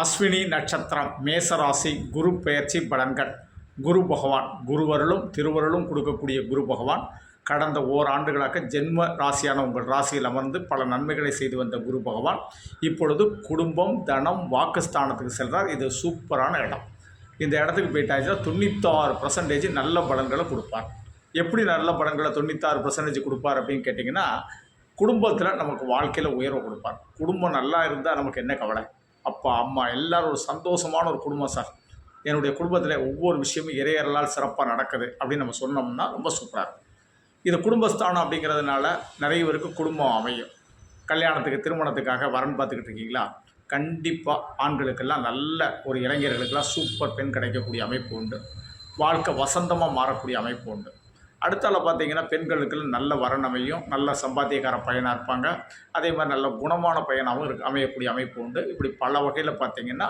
அஸ்வினி நட்சத்திரம் மேசராசி குரு பெயர்ச்சி பலன்கள். குரு பகவான் குருவருளும் திருவருளும் கொடுக்கக்கூடிய குரு பகவான். கடந்த ஓராண்டுகளாக ஜென்ம ராசியான உங்கள் ராசியில் அமர்ந்து பல நன்மைகளை செய்து வந்த குரு பகவான். இப்பொழுது குடும்பம் தனம் வாக்குஸ்தானத்துக்கு செல்கிறார் இது சூப்பரான இடம். இந்த இடத்துக்கு போயிட்டாச்சுன்னா தொண்ணூத்தாறு பர்சன்டேஜ் நல்ல பலன்களை கொடுப்பார். எப்படி நல்ல பலன்களை தொண்ணூத்தாறு பர்சன்டேஜ் கொடுப்பார் அப்படின்னு கேட்டிங்கன்னா குடும்பத்தில் நமக்கு வாழ்க்கையில் உயர்வு கொடுப்பார். குடும்பம் நல்லா இருந்தால் நமக்கு என்ன கவலை? அப்பா அம்மா எல்லாரும் ஒரு சந்தோஷமான ஒரு குடும்பம் சார். என்னுடைய குடும்பத்தில் ஒவ்வொரு விஷயமும் இறையறலால் சிறப்பாக நடக்குது அப்படின்னு நம்ம சொன்னோம்னா ரொம்ப சூப்பராக இருக்கும். இது குடும்பஸ்தானம் அப்படிங்கிறதுனால நிறைய பேருக்கு குடும்பம் அமையும். கல்யாணத்துக்கு திருமணத்துக்காக வரன் பார்த்துக்கிட்டு இருக்கீங்களா? கண்டிப்பாக ஆண்களுக்கெல்லாம் நல்ல ஒரு இளைஞர்களுக்கெல்லாம் சூப்பர் பெண் கிடைக்கக்கூடிய அமைப்பு உண்டு. வாழ்க்கை வசந்தமாக மாறக்கூடிய அமைப்பு உண்டு. அடுத்தால பார்த்தீங்கன்னா பெண்களுக்கு நல்ல வரணமையும் நல்ல சம்பாத்தியக்கார பையனாக இருப்பாங்க. அதே மாதிரி நல்ல குணமான பையனாகவும் இருக்கு அமையக்கூடிய அமைப்பு உண்டு. இப்படி பல வகையில் பார்த்தீங்கன்னா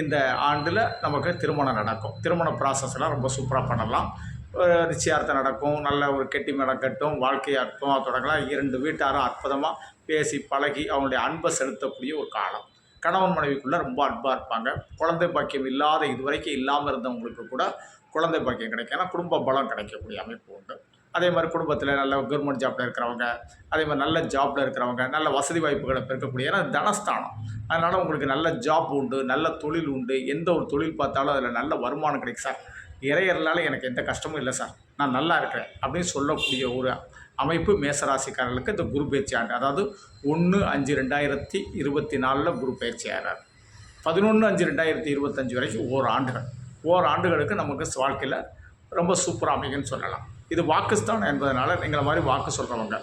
இந்த ஆண்டில் நமக்கு திருமணம் நடக்கும். திருமண ப்ராசஸ்லாம் ரொம்ப சூப்பராக பண்ணலாம். நிச்சயார்த்தம் நடக்கும். நல்ல ஒரு கெட்டி நடக்கட்டும் வாழ்க்கையை அற்புதமாக தொடங்கலாம். இரண்டு வீட்டாரும் அற்புதமாக பேசி பழகி அவங்களுடைய அன்பை செலுத்தக்கூடிய ஒரு காலம். கணவன் மனைவிக்குள்ளே ரொம்ப அன்பாக இருப்பாங்க. குழந்தை பாக்கியம் இல்லாத இதுவரைக்கும் இல்லாமல் இருந்தவங்களுக்கு கூட குழந்தை பாக்கியம் கிடைக்கும். ஏன்னா குடும்ப பலம் கிடைக்கக்கூடிய அமைப்பு உண்டு. அதே மாதிரி குடும்பத்தில் நல்ல கவர்மெண்ட் ஜாப்பில் இருக்கிறவங்க அதே மாதிரி நல்ல ஜாப்பில் இருக்கிறவங்க நல்ல வசதி வாய்ப்புகளை பெருக்கக்கூடிய ஏன்னா தனஸ்தானம். அதனால் உங்களுக்கு நல்ல ஜாப் உண்டு நல்ல தொழில் உண்டு. எந்த ஒரு தொழில் பார்த்தாலும் அதில் நல்ல வருமானம் கிடைக்கும். சார் இறையறனால எனக்கு எந்த கஷ்டமும் இல்லை சார். நான் நல்லா இருக்கிறேன் அப்படின்னு சொல்லக்கூடிய ஒரு அமைப்பு மேசராசிக்காரர்களுக்கு இந்த குரு பயிற்சி ஆண்டு. அதாவது ஒன்று அஞ்சு ரெண்டாயிரத்தி இருபத்தி நாலில் குரு பயிற்சி ஆகிறார் பதினொன்று அஞ்சு ரெண்டாயிரத்தி இருபத்தஞ்சு வரைக்கும் ஓர் ஆண்டுகள். ஓராண்டுகளுக்கு நமக்கு வாழ்க்கையில் ரொம்ப சூப்பராக அமைக்குன்னு சொல்லலாம். இது வாக்குஸ்தான் என்பதனால எங்களை மாதிரி வாக்கு சொல்கிறவங்க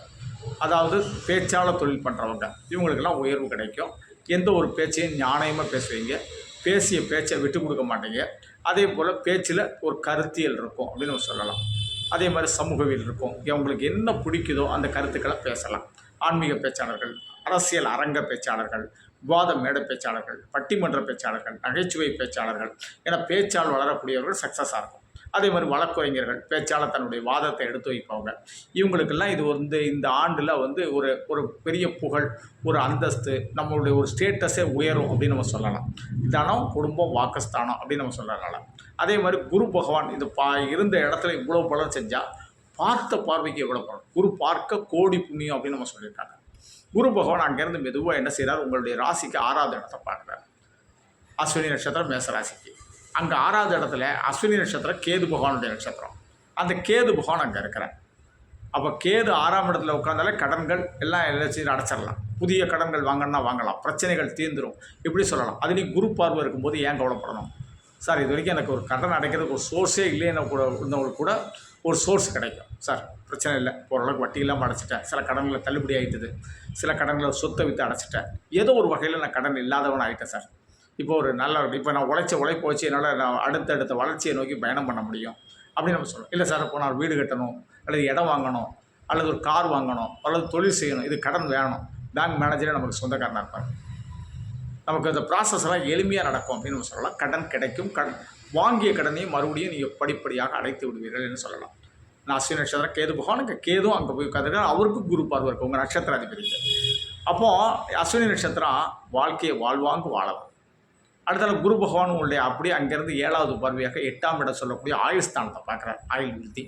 அதாவது பேச்சாளர் தொழில் பண்ணுறவங்க இவங்களுக்கெல்லாம் உயர்வு கிடைக்கும். எந்த ஒரு பேச்சையும் ஞானயமாக பேசுவீங்க. பேசிய பேச்சை விட்டு கொடுக்க மாட்டீங்க. அதே போல் பேச்சில் ஒரு கருத்தியல் இருக்கும் அப்படின்னு நம்ம சொல்லலாம். அதே மாதிரி சமூகவியல் இருக்கும். இவங்களுக்கு என்ன பிடிக்குதோ அந்த கருத்துக்களை பேசலாம். ஆன்மீக பேச்சாளர்கள் அரசியல் அரங்க பேச்சாளர்கள் விவாத மேடை பேச்சாளர்கள் பட்டிமன்ற பேச்சாளர்கள் நகைச்சுவை பேச்சாளர்கள் என பேச்சால் வளரக்கூடியவர்கள் சக்ஸஸாக இருக்கும். அதே மாதிரி வழக்கறிஞர்கள் பேச்சாளர் தன்னுடைய வாதத்தை எடுத்து வைப்பவங்க இவங்களுக்கெல்லாம் இது வந்து இந்த ஆண்டில் வந்து ஒரு ஒரு பெரிய புகழ் ஒரு அந்தஸ்து நம்மளுடைய ஒரு ஸ்டேட்டஸே உயரும் அப்படின்னு நம்ம சொல்லலாம். தனம் குடும்பம் வாக்கஸ்தானம் அப்படின்னு நம்ம சொல்லலாம் அதே மாதிரி குரு பகவான் இது பா இருந்த இடத்துல இவ்வளோ பலம் செஞ்சால் பார்த்த பார்வைக்கு எவ்வளோ பலம் குரு பார்க்க கோடி புண்ணியம் அப்படின்னு நம்ம சொல்லியிருக்காங்க. குரு பகவான் அங்கேருந்து மெதுவாக என்ன செய்கிறார் உங்களுடைய ராசிக்கு ஆறாவது இடத்தை பார்க்குறார். அஸ்வினி நட்சத்திரம் மேச ராசிக்கு. அங்கே ஆறாவது இடத்துல அஸ்வினி நட்சத்திரம் கேது பகவானுடைய நட்சத்திரம். அந்த கேது பகவான் அங்கே இருக்கிறார். அப்போ கேது ஆறாம் இடத்துல உட்காந்தாலே கடன்கள் எல்லாம் எல்லாத்தையும் அடைச்சிடலாம். புதிய கடன்கள் வாங்கினா வாங்கலாம். பிரச்சனைகள் தீர்ந்துடும் இப்படி சொல்லலாம். அதுலேயும் குரு பார்வை இருக்கும்போது ஏன் கவலைப்படணும்? சார் இது வரைக்கும் எனக்கு ஒரு கடன் அடைக்கிறதுக்கு ஒரு சோர்ஸே இல்லைன்னு கூட இருந்தவங்களுக்கு கூட ஒரு சோர்ஸ் கிடைக்கும். சார் பிரச்சனை இல்லை. ஓரளவுக்கு வட்டி இல்லாமல் அடைச்சிட்டேன். சில கடன்களை தள்ளுபடி ஆகிட்டுது சில கடன்களை சொத்தை விற்று அடைச்சிட்டேன். ஏதோ ஒரு வகையில் நான் கடன் இல்லாதவன் ஆகிட்டேன் சார். இப்போ ஒரு நல்ல இப்போ நான் உழைச்ச உழைப்பு வச்சு என்னால் நான் அடுத்தடுத்த வளர்ச்சியை நோக்கி பயணம் பண்ண முடியும். அப்படின்னு நம்ம சொல்லலாம் இல்லை சார் இப்போ நான் வீடு கட்டணும் அல்லது இடம் வாங்கணும் அல்லது ஒரு கார் வாங்கணும் அல்லது தொழில் செய்யணும் இது கடன் வேணும். பேங்க் மேனேஜரே நமக்கு சொந்தக்காரனாக இருப்பார். நமக்கு அந்த ப்ராசஸ் எல்லாம் எளிமையாக நடக்கும் அப்படின்னு நம்ம சொல்லலாம். கடன் கிடைக்கும். கடன் வாங்கிய கடனையும் மறுபடியும் நீங்கள் படிப்படியாக அடைத்து விடுவீர்கள் என்று சொல்லலாம். அஸ்வினி நட்சத்திரம் கேது பகவானுக்கு கேதும் அங்கே போய் உட்காந்துருக்காரு அவருக்கும் குரு பார்வை இருக்கும் உங்கள் நட்சத்திர அதிபதிக்கு அப்போது அஸ்வினி நட்சத்திரம் வாழ்க்கையை வாழ்வாங்கு வாழலாம் அடுத்தால குரு பகவான் உங்களுடைய அப்படியே அங்கேருந்து ஏழாவது பார்வையாக எட்டாம் இடம் சொல்லக்கூடிய ஆயுஸ்தானத்தை பார்க்குறாரு. ஆயுள் விருத்தி.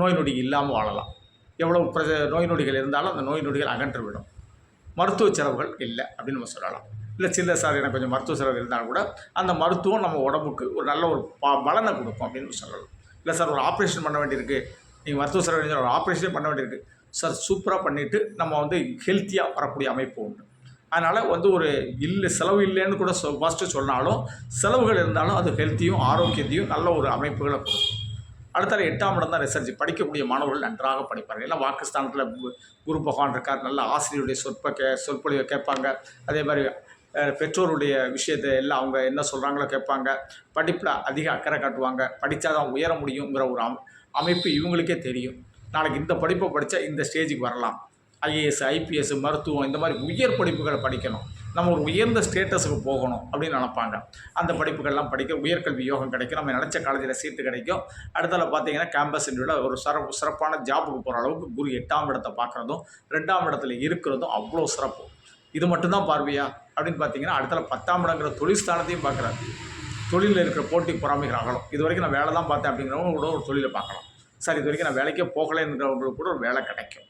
நோய் நொடி இல்லாமல் வாழலாம். எவ்வளோ பிர நோய் நொடிகள் இருந்தாலும் அந்த நோய் நொடிகள் அகன்று விடும் மருத்துவ செலவுகள் இல்லை அப்படின்னு நம்ம சொல்லலாம். இல்லை சில்ல சார் எனக்கு கொஞ்சம் மருத்துவ செலவு இருந்தாலும் கூட அந்த மருத்துவம் நம்ம உடம்புக்கு ஒரு நல்ல ஒரு ப பலனை கொடுக்கும் அப்படின்னு சொல்லலாம். இல்லை சார் ஒரு ஆப்ரேஷன் பண்ண வேண்டியிருக்கு. நீங்கள் மருத்துவ செலவு ஒரு ஆப்ரேஷனே பண்ண வேண்டியிருக்கு. சார் சூப்பராக பண்ணிவிட்டு நம்ம வந்து ஹெல்த்தியாக வரக்கூடிய அமைப்பு உண்டு. அதனால் வந்து ஒரு இல்லை செலவு இல்லைன்னு கூட சொ ஃபஸ்ட்டு சொன்னாலும் செலவுகள் இருந்தாலும் அது ஹெல்த்தியும் ஆரோக்கியத்தையும் நல்ல ஒரு அமைப்புகளை கொடுக்கும். அடுத்தால எட்டாம் இடம் தான் ரிசர்ச் படிக்கக்கூடிய மாணவர்கள் நன்றாக படிப்பார்கள். எல்லாம் வாக்குஸ்தானத்தில் குரு பகவான் இருக்கார். நல்ல ஆசிரியருடைய சொற்ப கே சொற்பொழிவை கேட்பாங்க. அதே மாதிரி பெற்றோருடைய விஷயத்தை எல்லாம் அவங்க என்ன சொல்கிறாங்களோ கேட்பாங்க. படிப்பில் அதிக அக்கறை காட்டுவாங்க. படித்தா தான் உயர முடியுங்கிற ஒரு அமைப்பு இவங்களுக்கே தெரியும். நாளைக்கு இந்த படிப்பை படித்தா இந்த ஸ்டேஜுக்கு வரலாம். ஐஏஎஸ் ஐபிஎஸ் மருத்துவம் இந்த மாதிரி உயர் படிப்புகளை படிக்கணும். நம்ம ஒரு உயர்ந்த ஸ்டேட்டஸுக்கு போகணும் அப்படின்னு நினைப்பாங்க. அந்த படிப்புகள்லாம் படிக்க உயர்கல்வி யோகம் கிடைக்கும். நம்ம நினச்ச காலேஜில் சீட்டு கிடைக்கும். அடுத்தால பார்த்தீங்கன்னா கேம்பஸ் இன்டர்வியூவில் ஒரு சிறப்பு சிறப்பான ஜாபுக்கு போகிற அளவுக்கு குரு எட்டாம் இடத்தை பார்க்குறதும் ரெண்டாம் இடத்துல இருக்கிறதும் அவ்வளோ சிறப்பு. இது மட்டும்தான் பார்வையா? அப்படின்னு பார்த்தீங்கன்னா அடுத்தல பத்தாம் இடங்கிற தொழில் ஸ்தானத்தையும் பார்க்குறாரு. தொழிலில் இருக்கிற போட்டி பொறாமைகள் அகலும். இது வரைக்கும் நான் வேலை தான் பார்த்தேன் அப்படிங்கிறவங்க கூட ஒரு தொழிலை பார்க்கலாம். சார் இது வரைக்கும் நான் வேலைக்கே போகலைன்றவங்களுக்கு கூட ஒரு வேலை கிடைக்கும்.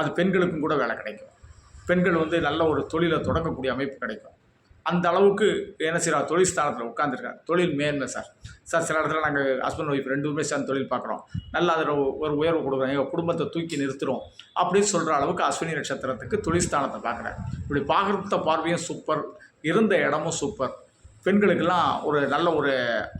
அது பெண்களுக்கும் கூட வேலை கிடைக்கும். பெண்கள் வந்து நல்ல ஒரு தொழிலை தொடங்கக்கூடிய அமைப்பு கிடைக்கும். அந்த அளவுக்கு என்ன செய்கிறார் தொழில் ஸ்தானத்தில் உட்காந்துருக்கார் தொழில் மேன்மை சார். சார் சில இடத்துல நாங்கள் ஹஸ்பண்ட் ஒய்ஃப் ரெண்டு பேருமே சேர்ந்து தொழில் பார்க்குறோம். நல்லா அதில் ஒரு உயர்வு கொடுக்குறோம். எங்கள் குடும்பத்தை தூக்கி நிறுத்துகிறோம் அப்படின்னு சொல்கிற அளவுக்கு அஸ்வினி நட்சத்திரத்துக்கு தொழில் ஸ்தானத்தை பார்க்குறேன் இப்படி பார்க்குறத பார்வையும் சூப்பர் இருந்த இடமும் சூப்பர் பெண்களுக்கெல்லாம் ஒரு நல்ல ஒரு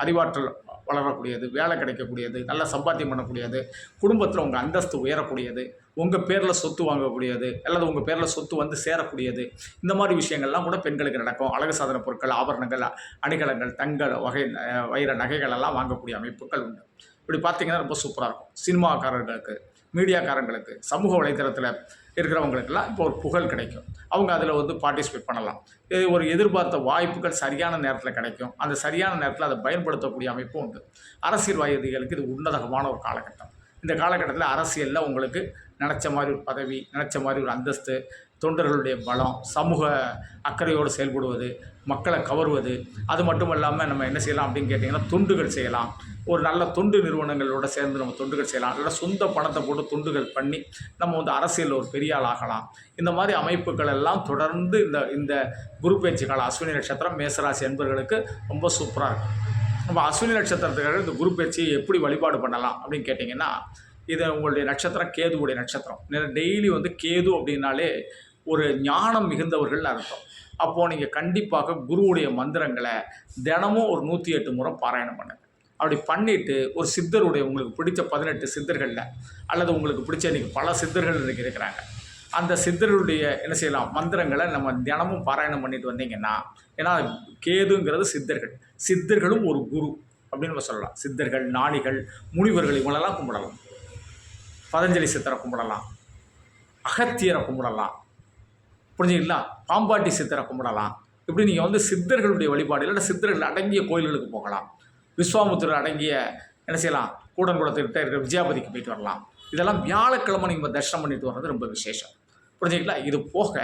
அறிவாற்றல் வளரக்கூடியது வேலை கிடைக்கக்கூடியது நல்ல சம்பாத்தியம் பண்ணக்கூடியது குடும்பத்தில் உங்கள் அந்தஸ்து உயரக்கூடியது உங்கள் பேரில் சொத்து வாங்கக்கூடியது அல்லது உங்கள் பேரில் சொத்து வந்து சேரக்கூடியது இந்த மாதிரி விஷயங்கள்லாம் கூட பெண்களுக்கு நடக்கும். அழகு சாதன பொருட்கள் ஆபரணங்கள் அணிகலங்கள் தங்கள் வகை வைர நகைகள் எல்லாம் வாங்கக்கூடிய அமைப்புகள் உண்டு. இப்படி பார்த்தீங்கன்னா ரொம்ப சூப்பராக இருக்கும். சினிமாக்காரர்களுக்கு மீடியாக்காரங்களுக்கு சமூக வலைத்தளத்தில் இருக்கிறவங்களுக்கெல்லாம் இப்போ ஒரு புகழ் கிடைக்கும். அவங்க அதில் வந்து பார்ட்டிசிபேட் பண்ணலாம். இது ஒரு எதிர்பார்த்த வாய்ப்புகள் சரியான நேரத்தில் கிடைக்கும். அந்த சரியான நேரத்தில் அதை பயன்படுத்தக்கூடிய அமைப்பும் உண்டு. அரசியல்வாதிகளுக்கு இது உன்னதகமான ஒரு காலகட்டம். இந்த காலகட்டத்தில் அரசியலில் உங்களுக்கு நினச்ச மாதிரி ஒரு பதவி நினச்ச மாதிரி ஒரு அந்தஸ்து தொண்டர்களுடைய பலம் சமூக அக்கறையோடு செயல்படுவது மக்களை கவர்வது அது மட்டும் இல்லாமல் நம்ம என்ன செய்யலாம் அப்படின்னு கேட்டிங்கன்னா தொண்டுகள் செய்யலாம். ஒரு நல்ல தொண்டு நிறுவனங்களோட சேர்ந்து நம்ம தொண்டுகள் செய்யலாம். இல்லை சொந்த பணத்தை போட்டு தொண்டுகள் பண்ணி நம்ம வந்து அரசியலில் ஒரு பெரிய ஆள் ஆகலாம். இந்த மாதிரி அமைப்புகள் எல்லாம் தொடர்ந்து இந்த இந்த குரு பேச்சு அஸ்வினி நட்சத்திரம் மேசராசி என்பவர்களுக்கு ரொம்ப சூப்பராக இருக்கும். நம்ம அஸ்வினி நட்சத்திரத்துக்காக இந்த குரு பயிற்சியை எப்படி வழிபாடு பண்ணலாம் அப்படின்னு கேட்டிங்கன்னா இது உங்களுடைய நட்சத்திரம் கேதுவுடைய நட்சத்திரம். டெய்லி வந்து கேது அப்படின்னாலே ஒரு ஞானம் மிகுந்தவர்கள் அர்த்தம். அப்போது நீங்கள் கண்டிப்பாக குருவுடைய மந்திரங்களை தினமும் ஒரு நூற்றி எட்டு முறை பாராயணம் பண்ணுங்கள் அப்படி பண்ணிவிட்டு ஒரு சித்தருடைய உங்களுக்கு பிடிச்ச பதினெட்டு சித்தர்களில் அல்லது உங்களுக்கு பிடிச்ச இன்றைக்கி பல சித்தர்கள் இன்றைக்கி இருக்கிறாங்க. அந்த சித்தர்களுடைய என்ன செய்யலாம்? மந்திரங்களை நம்ம தினமும் பாராயணம் பண்ணிட்டு வந்தீங்கன்னா ஏன்னா கேதுங்கிறது சித்தர்கள். சித்தர்களும் ஒரு குரு அப்படின்னு நம்ம சொல்லலாம். சித்தர்கள் நாணிகள் முனிவர்கள் இவங்களெல்லாம் கும்பிடலாம். பதஞ்சலி சித்தரை கும்பிடலாம். அகத்தியரை கும்பிடலாம். புரிஞ்சுங்களா பாம்பாட்டி சித்தரை கும்பிடலாம். இப்படி நீங்கள் வந்து சித்தர்களுடைய வழிபாடு இல்லைன்னா சித்தர்கள் அடங்கிய கோயில்களுக்கு போகலாம். விஸ்வாமுத்திரர் அடங்கிய என்ன செய்யலாம்? கூடன்குளத்துக்கிட்ட இருக்கிற விஜயாபதிக்கு போயிட்டு வரலாம். இதெல்லாம் வியாழக்கிழமை நீங்கள் தரிசனம் பண்ணிட்டு வர்றது ரொம்ப விசேஷம். புரிஞ்சுங்களா இது போக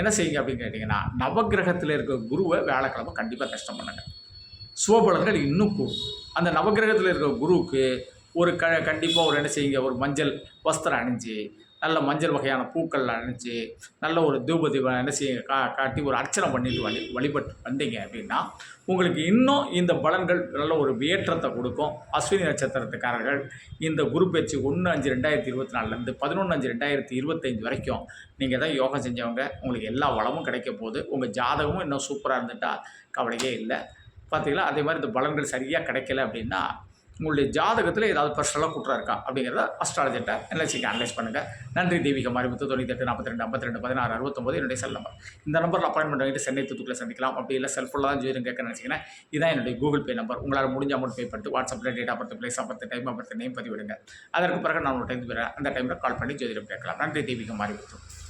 என்ன செய்யுங்க அப்படின்னு கேட்டிங்கன்னா நவக்கிரகத்தில் இருக்கிற குருவை வியாழக்கிழமை கண்டிப்பாக தரிசனம் பண்ணுங்கள் சுபபலன்கள் இன்னும் கூடும். அந்த நவக்கிரகத்தில் இருக்கிற குருவுக்கு ஒரு க கண்டிப்பாக ஒரு என்ன செய்யுங்க? ஒரு மஞ்சள் வஸ்திரம் அணிஞ்சு நல்ல மஞ்சள் வகையான பூக்கள் அணிஞ்சு நல்ல ஒரு தூபதி என்ன கா காட்டி ஒரு அர்ச்சனை பண்ணிட்டு வழி வழிபட்டு வந்தீங்க அப்படின்னா உங்களுக்கு இன்னும் இந்த பலன்கள் நல்ல ஒரு ஏற்றத்தை கொடுக்கும். அஸ்வினி நட்சத்திரத்துக்காரர்கள் இந்த குரு பேச்சு ஒன்று அஞ்சு ரெண்டாயிரத்தி இருபத்தி நாலுலேருந்து பதினொன்று அஞ்சு ரெண்டாயிரத்தி இருபத்தஞ்சு வரைக்கும் நீங்கள் தான் யோகா செஞ்சவங்க. உங்களுக்கு எல்லா வளமும் கிடைக்க போகுது. உங்கள் ஜாதகமும் இன்னும் சூப்பராக இருந்துட்டால் கவலையே இல்லை. பார்த்தீங்களா அதே மாதிரி இந்த பலன்கள் சரியாக கிடைக்கல அப்படின்னா உங்களுடைய ஜாதகத்தில் ஏதாவது பர்சனலாக குற்றம் இருக்கா? அப்படிங்கிறத அஸ்ட்ராலஜிட்ட என்எல்சிக்கு அனலைஸ் பண்ணுங்கள் நன்றி தெய்வீக மாரிமுத்து தொண்ணூத்தெட்டு நாற்பத்தி ரெண்டு ஐம்பத்தி ரெண்டு பதினாறு அறுபத்தொம்பது என்னுடைய செல் நம்பர் இந்த நம்பரில் அப்பாயின்மெண்ட் வாங்கிட்டு சென்னை தூத்துக்குள்ள சந்திக்கலாம். அப்படி இல்லை செல்ஃபுல்லாக தான் ஜோதிடம் கேட்க நினச்சிங்கன்னா இதான் என்னுடைய கூகுள் பே நம்பர் உங்களால் முடிஞ்ச அமௌண்ட் பே பண்ணிட்டு வாட்ஸ்அப்பில் data birth place birth time birth name பதிவிடுங்க. அதற்கு பிறகு நான் ஒரு டைம் அந்த டைமில் கால் பண்ணி ஜோதிடம் கேட்கலாம். நன்றி தெய்வீக மாரிமுத்து